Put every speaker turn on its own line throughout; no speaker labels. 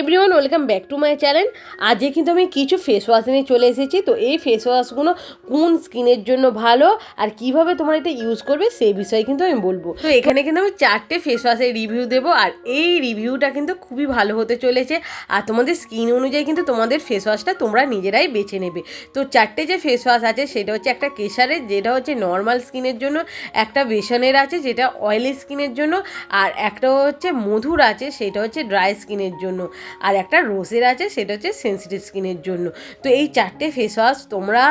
Everyone, welcome back to my channel. আজকে কিন্তু আমি কিছু ফেস ওয়াশ নিয়ে চলে এসেছি। তো এই ফেস ওয়াশগুলো কোন স্কিনের জন্য ভালো আর কীভাবে তোমার এটা ইউজ করবে সেই বিষয়ে কিন্তু আমি বলব। তো এখানে কিন্তু আমি চারটে ফেস ওয়াশের রিভিউ দেবো আর এই রিভিউটা কিন্তু খুবই ভালো হতে চলেছে। আর তোমাদের স্কিন অনুযায়ী কিন্তু তোমাদের ফেস ওয়াশটা তোমরা নিজেরাই বেছে নেবে। তো চারটে যে ফেস ওয়াশ আছে সেটা হচ্ছে একটা কেশারের, যেটা হচ্ছে নর্মাল স্কিনের জন্য, একটা বেসনের আছে যেটা অয়েলি স্কিনের জন্য, আর একটা হচ্ছে মধুর আছে সেটা হচ্ছে ড্রাই স্কিনের জন্য। আর একটা রোজের আছে, সেটা হচ্ছে সেন্সিটিভ স্কিনের জন্য। তো এই চারটে ফেস ওয়াশ তোমরা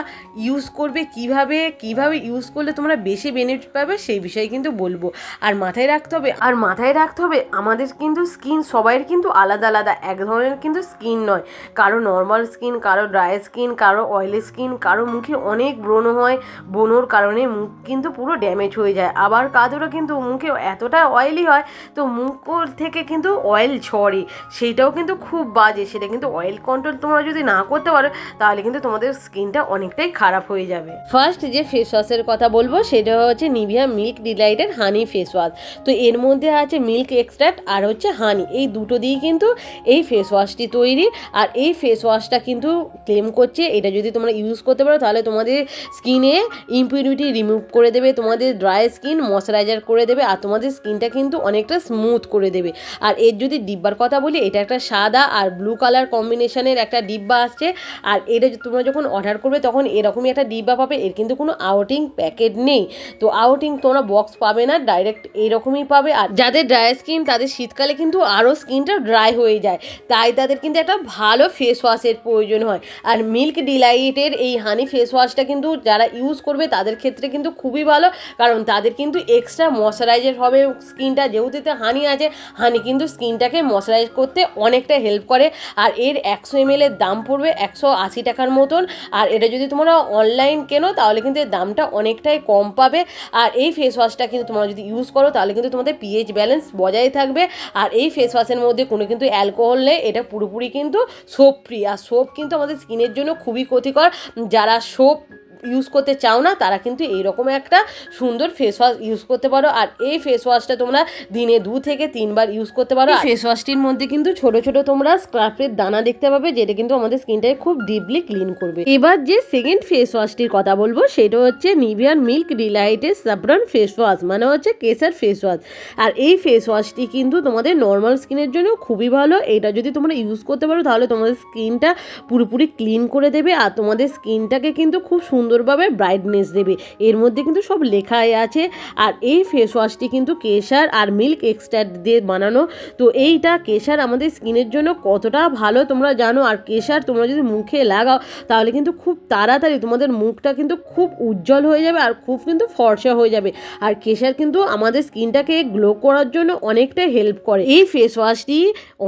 ইউজ করবে কীভাবে কীভাবে ইউজ করলে তোমরা বেশি বেনিফিট পাবে সেই বিষয়ে কিন্তু বলব। আর মাথায় রাখতে হবে, আর মাথায় রাখতে হবে আমাদের কিন্তু স্কিন সবাইয়ের কিন্তু আলাদা আলাদা, এক ধরনের কিন্তু স্কিন নয়। কারও নর্মাল স্কিন কারও ড্রাই স্কিন কারও অয়েলি স্কিন কারও মুখে অনেক ব্রণ হয়, ব্রণর কারণে মুখ কিন্তু পুরো ড্যামেজ হয়ে যায়। আবার কাদেরও কিন্তু মুখে এতটা অয়েলি হয়, তো মুখ থেকে কিন্তু অয়েল ঝরে সেইটাও কিন্তু খুব বাজে, সেটা কিন্তু অয়েল কন্ট্রোল তোমরা যদি না করতে পারো, তাহলে কিন্তু তোমাদের স্কিনটা অনেকটাই খারাপ হয়ে যাবে। ফার্স্ট যে ফেস ওয়াশের কথা বলব, সেটা হচ্ছে নিভিয়া মিল্ক ডিলাইটের হানি ফেস ওয়াশ তো এর মধ্যে আছে মিল্ক এক্সট্রাক্ট আর হচ্ছে হানি এই দুটো দিয়েই কিন্তু এই ফেস ওয়াশটি তৈরি। আর এই ফেস ওয়াশটা কিন্তু ক্লেম করছে, এটা যদি তোমরা ইউজ করতে পারো, তাহলে তোমাদের স্কিনে ইম্পিউরিটি রিমুভ করে দেবে, তোমাদের ড্রাই স্কিন ময়শ্চারাইজার করে দেবে, আর তোমাদের স্কিনটা কিন্তু অনেকটা স্মুথ করে দেবে। আর এর যদি ডিব্বার কথা বলি, এটা একটা সাদা আর ব্লু কালার কম্বিনেশনের একটা ডিব্বা আসছে। আর এটা তোমরা যখন অর্ডার করবে, তখন এরকমই একটা ডিব্বা পাবে। এর কিন্তু কোনো আউটিং প্যাকেট নেই। তো আউটিং তোমরা বক্স পাবে না ডাইরেক্ট এইরকমই পাবে। আর যাদের ড্রাই স্কিন তাদের শীতকালে কিন্তু আরও স্কিনটা ড্রাই হয়ে যায়। তাই তাদের কিন্তু একটা ভালো ফেস ওয়াশের প্রয়োজন হয়। আর মিল্ক ডিলাইটের এই হানি ফেস ওয়াশটা কিন্তু যারা ইউজ করবে, তাদের ক্ষেত্রে কিন্তু খুবই ভালো। কারণ তাদের কিন্তু এক্সট্রা ময়শ্চারাইজার হবে স্কিনটা যেহেতু হানি আছে হানি কিন্তু স্কিনটাকে ময়শ্চারাইজ করতে অনেকটা হেল্প করে। আর এর একশো এম এর দাম পড়বে একশো আশি টাকার মতন। আর এটা যদি তোমরা অনলাইন কেনো, তাহলে কিন্তু এর দামটা অনেকটাই কম পাবে। আর এই ফেস ওয়াশটা কিন্তু তোমরা যদি ইউজ করো, তাহলে কিন্তু তোমাদের পিএইচ ব্যালেন্স বজায় থাকবে। আর এই ফেস ওয়াশের মধ্যে কোনো কিন্তু অ্যালকোহল নেই, এটা পুরোপুরি কিন্তু সোপ ফ্রি আর সোপ কিন্তু আমাদের স্কিনের জন্য খুবই ক্ষতিকর। যারা সোপ ইউজ করতে চাও না তারা কিন্তু এইরকম একটা সুন্দর ফেস ওয়াশ ইউজ করতে পারো। আর এই ফেস ওয়াশটা তোমরা দিনে দু থেকে তিনবার ইউজ করতে পারো। ফেস ওয়াশটির মধ্যে কিন্তু ছোট ছোট তোমরা স্ক্রাফের দানা দেখতে পাবে যেটা কিন্তু আমাদের স্কিনটাকে খুব ডিপলি ক্লিন করবে। এবার যে সেকেন্ড ফেস ওয়াশটির কথা বলব সেটা হচ্ছে নিভিয়ার মিল্ক ডিলাইটের সাবরন ফেস ওয়াশ মানে হচ্ছে কেসার ফেস ওয়াশ আর এই ফেস ওয়াশটি কিন্তু তোমাদের নর্মাল স্কিনের জন্য খুবই ভালো। এটা যদি তোমরা ইউজ করতে পারো তাহলে তোমাদের স্কিনটা পুরোপুরি ক্লিন করে দেবে। আর তোমাদের স্কিনটাকে কিন্তু খুব সুন্দরভাবে ব্রাইটনেস দেবে। এর মধ্যে কিন্তু সব লেখাই আছে। আর এই ফেস ওয়াশটি কিন্তু কেশার আর মিল্ক এক্সট্রাক্ট দিয়ে বানানো। তো এইটা কেশার আমাদের স্কিনের জন্য কতটা ভালো তোমরা জানো? আর কেশার তোমরা যদি মুখে লাগাও, তাহলে কিন্তু খুব তাড়াতাড়ি তোমাদের মুখটা কিন্তু খুব উজ্জ্বল হয়ে যাবে আর খুব কিন্তু ফর্সা হয়ে যাবে। আর কেশার কিন্তু আমাদের স্কিনটাকে গ্লো করার জন্য অনেকটা হেল্প করে। এই ফেস ওয়াশটি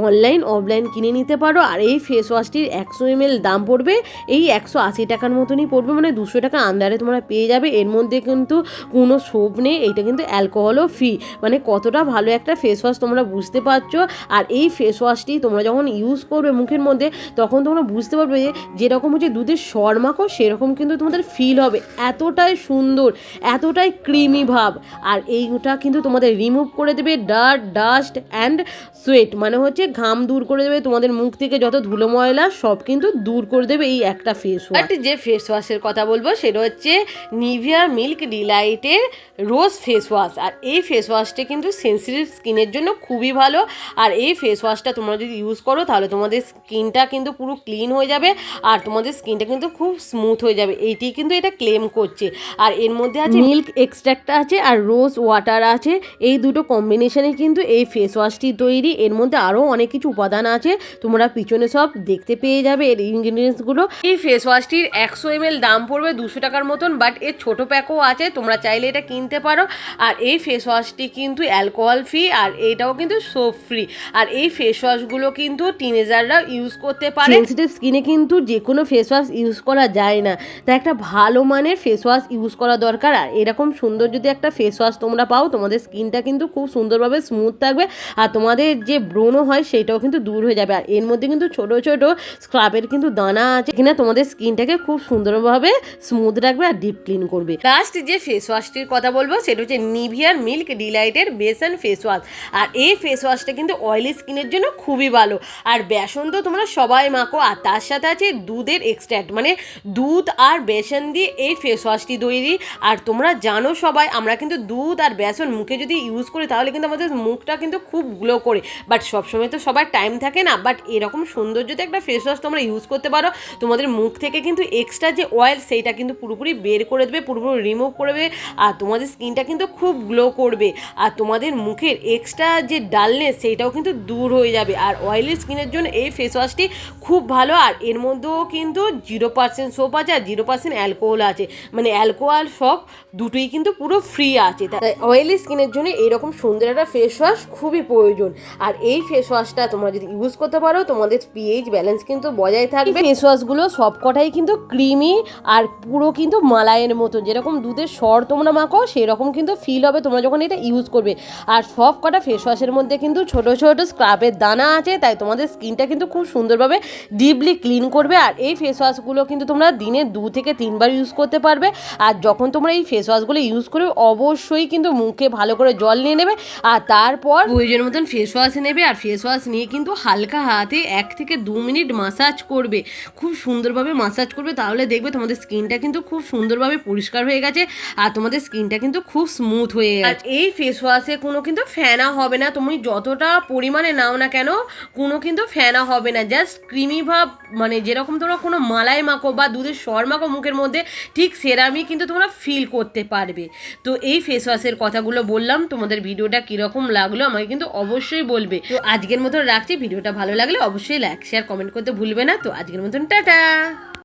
অনলাইন অফলাইন কিনে নিতে পারো। আর এই ফেস ওয়াশটির একশো এম দাম পড়বে। এই একশো আশি টাকার মতনই পড়বে মানে দুশো টাকা আন্ডারে তোমরা পেয়ে যাবে। এর মধ্যে কিন্তু কোনো সোপ নেই, এইটা কিন্তু অ্যালকোহলও ফ্রি মানে কতটা ভালো একটা ফেস ওয়াশ তোমরা বুঝতে পারছ। আর এই ফেস ওয়াশটি তোমরা যখন ইউজ করবে মুখের মধ্যে, তখন তোমরা বুঝতে পারবে যে যেরকম হচ্ছে দুধের সর মাখো, সেরকম কিন্তু তোমাদের ফিল হবে। এতটাই সুন্দর, এতটাই ক্রিমি ভাব। আর এইটা কিন্তু তোমাদের রিমুভ করে দেবে ডার্ট ডাস্ট অ্যান্ড সোয়েট মানে হচ্ছে ঘাম দূর করে দেবে তোমাদের মুখ থেকে যত ধুলো ময়লা, সব কিন্তু দূর করে দেবে এই একটা ফেস ওয়াশ যে ফেস ওয়াশের কথা বলব সেটা হচ্ছে নিভিয়া মিল্ক ডিলাইটের রোজ ফেস ওয়াশ আর এই ফেস ওয়াশটা কিন্তু সেন্সিটিভ স্কিনের জন্য খুবই ভালো। আর এই ফেস ওয়াশটা তোমরা যদি ইউজ করো, তাহলে তোমাদের স্কিনটা কিন্তু পুরো ক্লিন হয়ে যাবে। আর তোমাদের স্কিনটা কিন্তু খুব স্মুথ হয়ে যাবে। এইটি কিন্তু এটা ক্লেম করছে। আর এর মধ্যে আছে মিল্ক এক্সট্রাক্ট আছে আর রোজ ওয়াটার আছে। এই দুটো কম্বিনেশনে কিন্তু এই ফেস ওয়াশটি তৈরি। এর মধ্যে আরও অনেক কিছু উপাদান আছে। তোমরা পিছনে সব দেখতে পেয়ে যাবে এর ইনগ্রিডিয়েন্টসগুলো এই ফেস ওয়াশটির একশো এম দাম পড়বে দুশো টাকার মতন বাট এর ছোট প্যাকও আছে, তোমরা চাইলে এটা কিনতে পারো। আর এই ফেস ওয়াশটি কিন্তু অ্যালকোহল ফ্রি আর এটাও কিন্তু সোপ ফ্রি আর এই ফেস ওয়াশগুলো কিন্তু টিনেজাররা ইউজ করতে পারে। সেন্সিটিভ স্কিনে কিন্তু যে কোনো ফেস ওয়াশ ইউজ করা যায় না। তাই একটা ভালো মানের ফেস ওয়াশ ইউজ করা দরকার। আর এরকম সুন্দর যদি একটা ফেস ওয়াশ তোমরা পাও, তোমাদের স্কিনটা কিন্তু খুব সুন্দরভাবে স্মুথ থাকবে। আর তোমাদের যে ব্রণ হয়, সেটাও কিন্তু দূর হয়ে যাবে। আর এর মধ্যে কিন্তু ছোট ছোট স্ক্রাবের কিন্তু দানা আছে। এখানে তোমাদের স্কিনটাকে খুব সুন্দরভাবে স্মুথ রাখবে আর ডিপ ক্লিন করবে। লাস্ট যে ফেস ওয়াশটির কথা বলব, সেটা হচ্ছে নিভিয়ার মিল্ক ডিলাইটের বেসন ফেস ওয়াশ আর এই ফেস ওয়াশটা কিন্তু অয়েলি স্কিনের জন্য খুবই ভালো। আর বেসন তো তোমরা সবাই মাখো, আর তার সাথে আছে দুধের এক্সট্র্যাক্ট মানে দুধ আর বেসন দিয়ে এই ফেস ওয়াশটি তৈরি। আর তোমরা জানো সবাই, আমরা কিন্তু দুধ আর বেসন মুখে যদি ইউজ করি, তাহলে কিন্তু আমাদের মুখটা কিন্তু খুব গ্লো করে। বাট সবসময় তো সবার টাইম থাকে না। বাট এরকম সৌন্দর্যতে একটা ফেস ওয়াশ তোমরা ইউজ করতে পারো। তোমাদের মুখ থেকে কিন্তু এক্সট্রা যে অয়েল সেইটা কিন্তু পুরোপুরি বের করে দেবে, পুরোপুরি রিমুভ করবে আর তোমাদের স্কিনটা কিন্তু খুব গ্লো করবে। আর তোমাদের মুখের এক্সট্রা যে ডালনেস সেইটাও কিন্তু দূর হয়ে যাবে। আর অয়েলি স্কিনের জন্য এই ফেস ওয়াশটি খুব ভালো, আর এর মধ্যেও কিন্তু জিরো পার্সেন্ট সোপ আছে, আর জিরো পার্সেন্ট অ্যালকোহল আছে। মানে অ্যালকোহল সব দুটোই কিন্তু পুরো ফ্রি আছে। তাই অয়েলি স্কিনের জন্য এরকম সুন্দর একটা ফেস ওয়াশ খুবই প্রয়োজন। আর এই ফেস ওয়াশটা তোমরা যদি ইউজ করতে পারো, তোমাদের পিএইচ ব্যালেন্স কিন্তু বজায় থাকবে। ফেস ওয়াশগুলো সব কটাই কিন্তু ক্রিমি আর পুরো কিন্তু মালাইয়ের মতো যেরকম দুধের স্বর তোমরা মাখো, সেরকম কিন্তু ফিল হবে তোমরা যখন এটা ইউজ করবে। আর সব কটা ফেস ওয়াশের মধ্যে কিন্তু ছোট ছোট স্ক্রাবের দানা আছে, তাই তোমাদের স্কিনটা কিন্তু খুব সুন্দরভাবে ডিপলি ক্লিন করবে। আর এই ফেস ওয়াশগুলো কিন্তু তোমরা দিনে দু থেকে তিনবার ইউজ করতে পারবে। আর যখন তোমরা এই ফেস ওয়াশগুলো ইউজ করবে, অবশ্যই কিন্তু মুখে ভালো করে জল নিয়ে নেবে। আর তারপর প্রয়োজন মতন ফেস ওয়াশ নেবে। আর ফেস ওয়াশ নিয়ে কিন্তু হালকা হাতে এক থেকে দু মিনিট মাসাজ করবে। খুব সুন্দরভাবে মাসাজ করবে, তাহলে দেখবে তোমাদের স্কিনটা কিন্তু খুব সুন্দরভাবে পরিষ্কার হয়ে গেছে আর তোমাদের স্কিনটা কিন্তু খুব স্মুথ হয়ে গেছে। আর এই ফেস ওয়াশে কোনো কিন্তু ফেনা হবে না। তুমি যতটা পরিমাণে নাও না কেন কোনো কিন্তু ফেনা হবে না। জাস্ট ক্রিমি ভাব মানে যেরকম তোমরা কোনো মালাই মাখো বা দুধের সর মাখো মুখের মধ্যে ঠিক সেরামই কিন্তু তোমরা ফিল করতে পারবে। তো এই ফেস ওয়াশের কথাগুলো বললাম তোমাদের ভিডিওটা কীরকম লাগল আমাকে কিন্তু অবশ্যই বলবে। তো আজকের মতন রাখছি ভিডিওটা ভালো লাগলে অবশ্যই লাইক শেয়ার কমেন্ট করতে ভুলবে না। তো আজকের মতন টাটা!